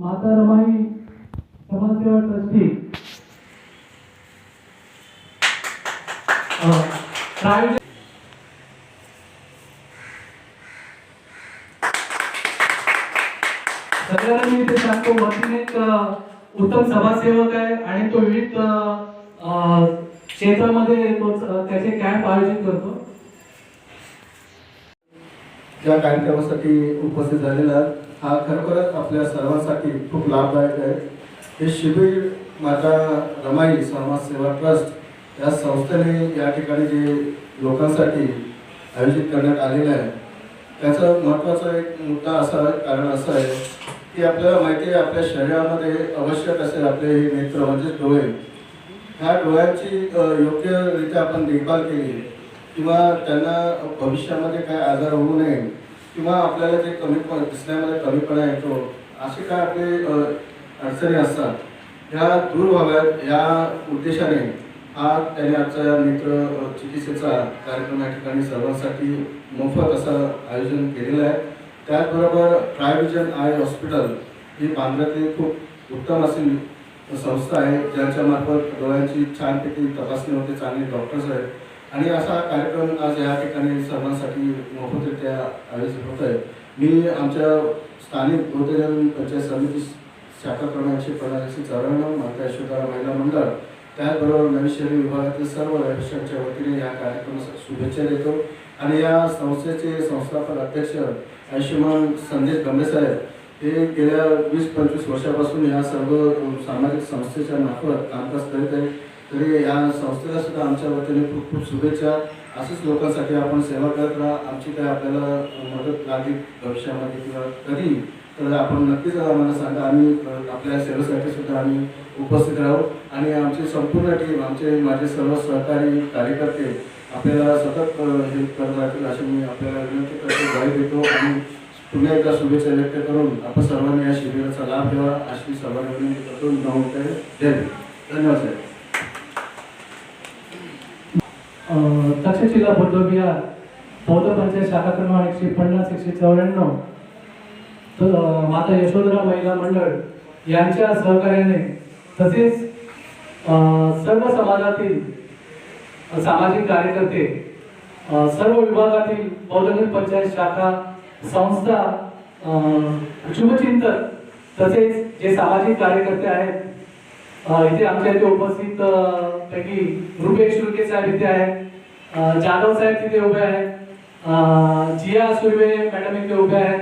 माता रमाई समाजसेवा ट्रस्टी. अ, सगळ्यांना मी ते सांगतो वतीने एक उत्तम समाजसेवक आहे आणि तो विविध क्षेत्रामध्ये तो त्याचे कॅम्प आयोजित करतो. या कार्यक्रमासाठी उपस्थित झालेला हा खरोखरच आपल्या सर्वांसाठी खूप लाभदायक आहे. हे शिबिर माता रमाई समाजसेवा ट्रस्ट या संस्थेने या ठिकाणी जे लोकांसाठी आयोजित करण्यात आलेलं आहे त्याचं महत्त्वाचा एक मुद्दा असा कारण असं आहे की आपल्याला माहिती आहे आपल्या शरीरामध्ये आवश्यक असेल आपले हे नेत्र म्हणजे डोळे. ह्या डोळ्यांची योग्यरित्या आपण देखभाल केली किंवा त्यांना भविष्यामध्ये काय आजार होऊ नये किंवा आपल्याला जे कमीपण दिसण्यामध्ये कमीपणा येतो असे काय आपले अडचणी असतात? ह्या दूर व्हाव्यात या उद्देशाने हा त्याने आजचा नेत्र चिकित्सेचा कार्यक्रम या ठिकाणी सर्वांसाठी मोफत असं आयोजन केलेलं आहे. त्याचबरोबर ट्रायव्हिजन आय हॉस्पिटल ही बांद्र्यातली खूप उत्तम अशी संस्था आहे ज्यांच्या मार्फत डोळ्यांची छानपैकी तपासणी होते चांगले डॉक्टर्स आहेत. आणि असा कार्यक्रम आज या ठिकाणी सर्वांसाठी मोफतरित्या आयोजित होत आहे. मी आमच्या स्थानिक वृद्धजन पंचायत समिती शाखा क्रमांक एकशे चौऱ्याण्णव माता महिला मंडळ त्याचबरोबर नवी शहरी विभागातील सर्व रहिवाशांच्या वतीने या कार्यक्रमास शुभेच्छा देतो. आणि या संस्थेचे संस्थापक अध्यक्ष आयुष्यमान संदेश गंभे हे गेल्या वीस पंचवीस वर्षापासून या सर्व सामाजिक संस्थेच्या मार्फत कामकाज करीत आहे तरी या संस्थेला सुद्धा आमच्या वतीने खूप खूप शुभेच्छा. असंच लोकांसाठी आपण सेवा करत राहा. आमची काय आपल्याला मदत लागली भविष्यामध्ये किंवा कधी तर आपण नक्कीच आम्हाला सांगा. आम्ही आपल्या सेवेसाठी सुद्धा आम्ही उपस्थित राहू. आणि आमची संपूर्ण टीम आमचे माझे सर्व सहकारी कार्यकर्ते आपल्याला सतत हेल्प करत राहतील अशी मी आपल्याला विनंती करतो ग्वाही देतो. आणि पुन्हा एकदा शुभेच्छा व्यक्त करून आपण सर्वांनी या शिबिराचा लाभ घ्यावा अशी सर्वांनी विनंती करतो. नऊ जय धन्यवाद साहेब. तक्षशिला बौद्ध विहार बौद्ध पंचायत शाखा क्रमांक एकशे पन्नास एकशे चौऱ्याण्णव. तर माता यशोधरा महिला मंडळ यांच्या सहकार्याने तसेच सर्व समाजातील सामाजिक कार्यकर्ते सर्व विभागातील बौद्धगण पंचायत शाखा संस्था शुभचिंतक तसेच जे सामाजिक कार्यकर्ते आहेत इथे आमच्या इथे उपस्थित पैकी रुपेश शुल्के साहेब इथे आहेत जाधव साहेब तिथे उभे आहेत. जिया सुर्वे मॅडम इथे उभे आहेत.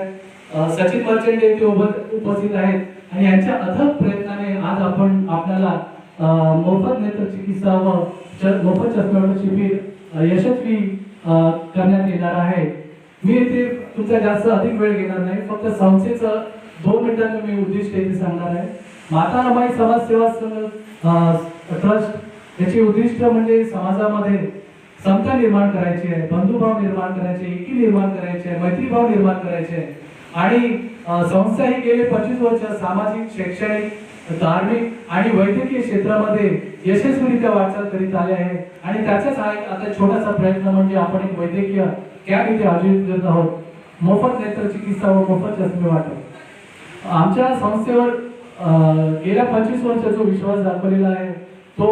सचिन मर्चंट इथे उपस्थित आहेत. आणि यांच्या अथक प्रयत्नाने आज आपण आपल्याला मोफत नेत्र चिकित्सा व मोफत चष्म्यावर शिबिर यशस्वी करण्यात येणार आहे. मी इथे तुमचा जास्त अधिक वेळ घेणार नाही. फक्त संस्थेचं दोन मिनिटांचं मी उद्दिष्ट इथे सांगणार आहे. माता रमाई समाजसेवा ट्रस्ट याचे उद्दिष्ट म्हणजे समाजामध्ये समता निर्माण करायची आहे बंधुभाव निर्माण करायचे एकी निर्माण करायचे आहे मैत्रीभाव निर्माण करायचे आहे. आणि संस्था ही गेले पंचवीस वर्ष सामाजिक शैक्षणिक धार्मिक आणि वैद्यकीय क्षेत्रामध्ये यशस्वीरित्या वाटचाल करीत आले आहे. आणि त्याचाच हा एक आता छोटासा प्रयत्न म्हणजे आपण एक वैद्यकीय कॅम्प इथे आयोजित करत आहोत. मोफत नेत्र चिकित्सा व मोफत चष्मे वाटप. आमच्या संस्थेवर गेल्या पंचवीस वर्ष जो विश्वास दाखवलेला आहे तो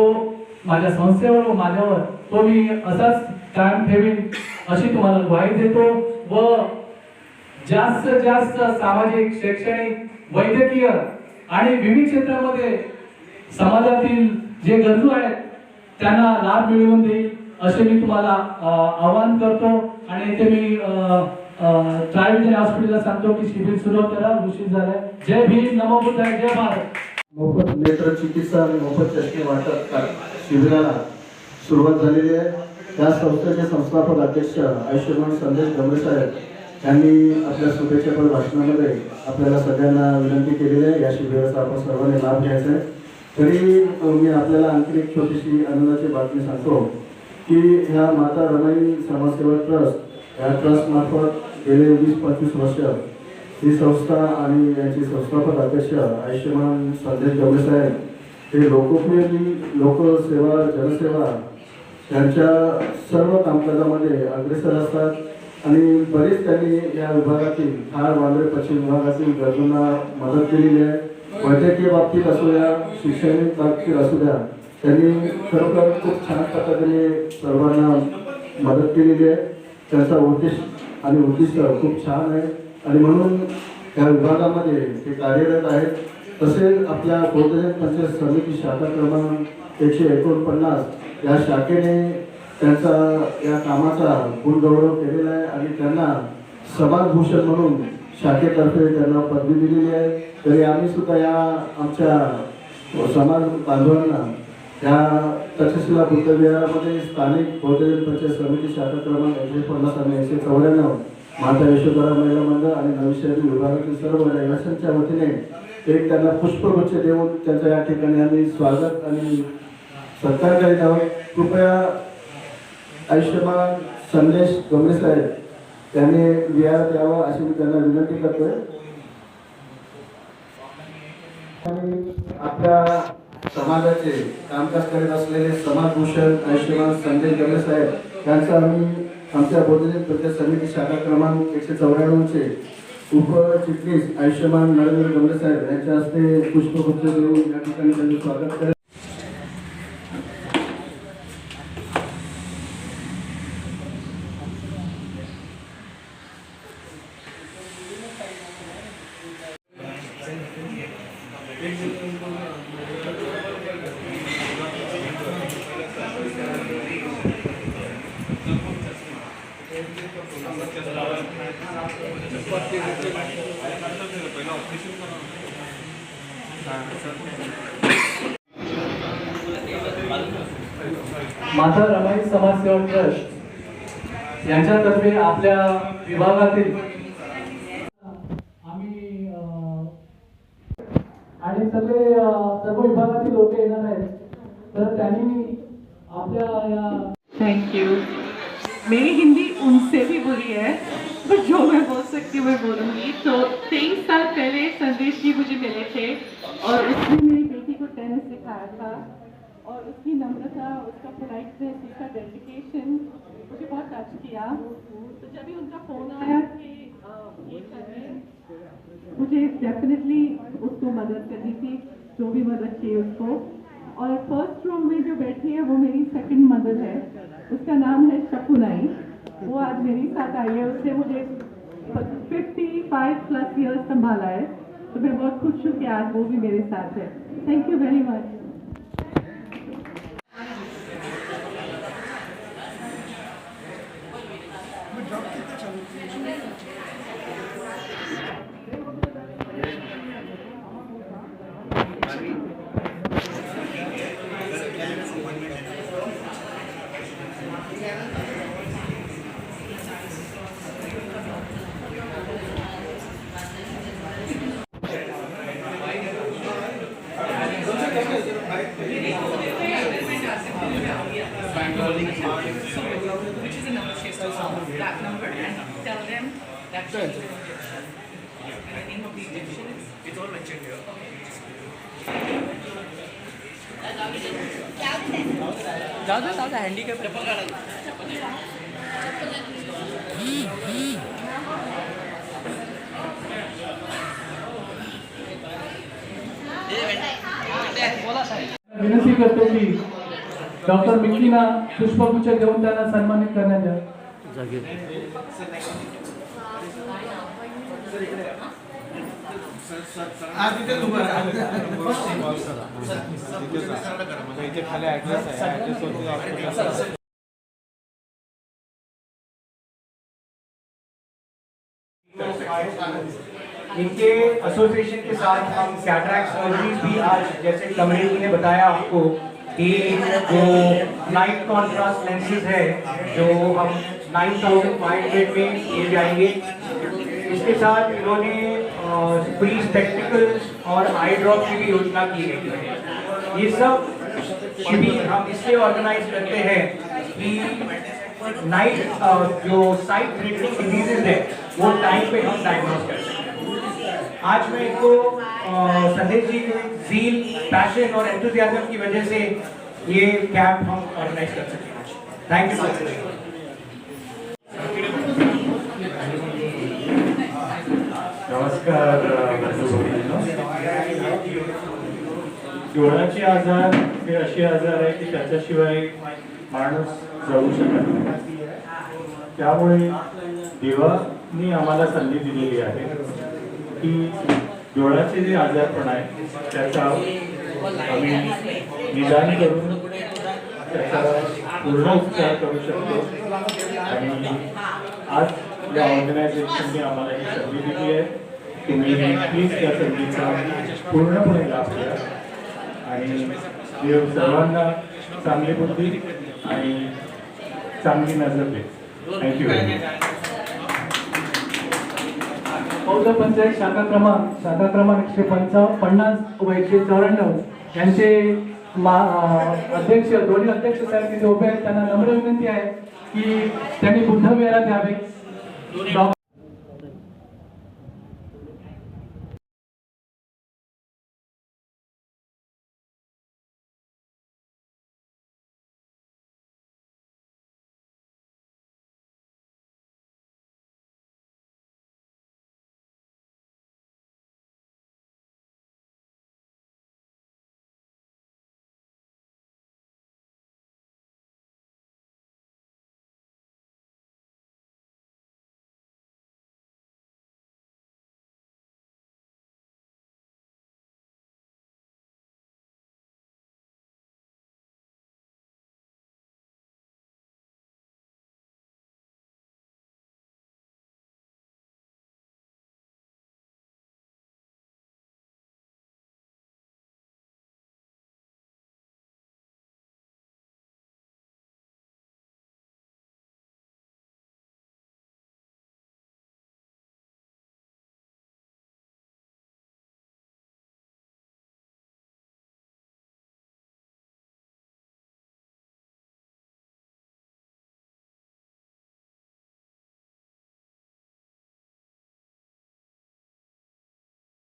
माझ्या संस्थेवर व माझ्यावर तो मी असाच कायम ठेवीन अशी तुम्हाला ग्वाही देतो व जास्त जास्त सामाजिक शैक्षणिक वैद्यकीय आणि विविध क्षेत्रामध्ये समाजातील जे गरजू आहेत त्यांना लाभ मिळवून देईल असे मी तुम्हाला आवाहन करतो. आणि इथे मी ट्रायविजन हॉस्पिटलला सांगतो की शिबिर सुरू करा उशीर झालाय जय भीम नमो बुद्धाय जय भारत. मोफत नेत्र चिकित्सा आणि मोफत चष्मे वाटप शिबिराला सुरुवात झालेली आहे. त्या संस्थेचे संस्थापक अध्यक्ष आयुष्यमान संदेश गमरे साहेब यांनी आपल्या शुभेच्छापर भाषणामध्ये आपल्याला सगळ्यांना विनंती केलेली आहे. या शिबिराचा आपण सर्वांनी लाभ घ्यायचा आहे. तरी मी आपल्याला आणखी एक छोटीशी आनंदाची बातमी सांगतो की ह्या माता रमाई समाजसेवा ट्रस्ट या ट्रस्टमार्फत गेले वीस पंचवीस वर्ष ही संस्था आणि याचे संस्थापक अध्यक्ष आयुष्यमान संदेश गवळे साहेब हे लोकोपयोगी लोकसेवा जनसेवा त्यांच्या सर्व कामकाजामध्ये अग्रेसर असतात. आणि बरीच त्यांनी या विभागातील ठार वांद्रे पश्चिम विभागातील गरजूंना मदत केलेली आहे. वैद्यकीय बाबतीत असू द्या शैक्षणिक बाबतीत असू द्या त्यांनी खरोखर खूप छान पद्धतीने सर्वांना मदत केलेली आहे. त्यांचा उद्देश आणि उद्दिष्ट खूप छान आहे. आणि म्हणून या विभागामध्ये ते कार्यरत आहेत तसेच आपल्या गोदरेज पंचायत समिती शाखा क्रमांक एकशे एकोणपन्नास या शाखेने त्यांचा या कामाचा गुणगौरव केलेला आहे आणि त्यांना समाजभूषण म्हणून शाखेतर्फे त्यांना पदवी दिलेली आहे. तरी आम्ही सुद्धा या आमच्या समाज बांधवांना या तक्षशिला बुद्धविहारामध्ये स्थानिक बौद्धजन पंचायत समिती शाखा क्रमांक एकशे पन्नास आणि एकशे चौऱ्याण्णव माता यशोधरा महिला मंडळ आणि नवी विभागातील सर्व रहिवाशांच्या वतीने एक त्यांना पुष्पगुच्छ देऊन त्यांचं या ठिकाणी आम्ही स्वागत आणि सत्कार करीत आहोत. कृपया आयुष्यमान संदेश गमरे साहेब त्यांनी विहार द्यावा अशी मी त्यांना विनंती करतोय. आणि आपल्या समाजाचे कामकाज करत असलेले समाजभूषण आयुष्यमान संजय गमे साहेब यांचा आम्ही आमच्या बौद्धजन प्रत्येक समिती शाखा क्रमांक एकशे चौऱ्याण्णवचे उपचिटणीस आयुष्यमान नरेंद्र गमले साहेब यांच्या हस्ते पुष्पगुच्छ देऊन या ठिकाणी त्यांचे स्वागत करेल माता रमाई समाजसेवा ट्रस्ट यांच्यातर्फे आपल्या विभागातील आणि सगळे सर्व विभागातील लोक येणार आहेत. तर मेरी हिंदी उनसे भी बुरी है, पर जो मैं बोल सकती हूँ, मैं बोलूँगी। तो तेईस साल पहले संदेश जी मुझे मिले थे, और उसने मेरी बेटी को टेनिस सिखाया था, और उसकी नम्रता, उसका पोलाइटनेस उसका डेडिकेशन मुझे बहुत टच किया। तो जब भी उनका फ़ोन आया कि ये करें मुझे डेफिनेटली उसको मदद करनी थी, जो भी मदद चाहिए उसको। और फ़र्स्ट रूम में जो बैठी है, वो मेरी सेकंड मदर है। उसका नाम है शकुनाई। वो आज मेरे साथ आई है। उसने मुझे फिफ्टी फाइव प्लस ईयर्स संभाला है। तो मैं बहुत खुश हूँ कि आज वो भी मेरे साथ है। थैंक यू वेरी मच विनती करते Egyptian all mentioned here. Doctor मिक्कीना पुष्पगुच्छ घेऊन सन्म्मा कर इनके एसोसिएशन के साथ हम कैटरैक्ट भी आज जैसे कमरे जी ने बताया आपको कि जो लाइट कॉन्ट्रास्ट लेंसेज है, जो हम 9500 में ले जाएँगे। इसके साथ इन्होंने फ्री स्पेक्टिकल्स और आई ड्रॉप की भी योजना की गई है। ये सब शिविर हम इसलिए ऑर्गेनाइज करते हैं कि नाइट जो साइट थ्रेटनिंग डिजीजेज है, वो टाइम पे हम डायग्नोस कर सकें आज मैं इनको संदेश जी के जील पैशन और एंथुजियाज्म की वजह से ये कैंप हम ऑर्गेनाइज कर सके आज थैंक यू सो मच नमस्कार डोळ्याचे आजार हे असे आजार आहे की त्याच्याशिवाय माणूस जगू शकत नाही. त्यामुळे देवानी आम्हाला संधी दिलेली आहे की डोळ्याचे जे आजारपण आहे त्याचा आम्ही निदान करून त्याचा पूर्ण उपचार करू शकतो. आणि आज या ऑर्गनायझेशनने आम्हाला ही संधी दिली आहे. तुम्ही प्लीज त्या संधीचा पूर्णपणे लाभ घ्या आणि देव सर्वांना चांगली बुद्धी आणि चांगली नजर दे. थँक्यू व्हेरी मच बौद्ध पंचायत शाखा क्रमांक शाखा क्रमांक एकशे पंचावन्न पन्नास व एकशे चौऱ्याण्णव. यांचे मा अध्यक्ष दोन्ही अध्यक्ष साहेब तिथे उभे आहेत. त्यांना नम्र विनंती आहे की त्यांनी बुद्धविहारात यावे. डॉ.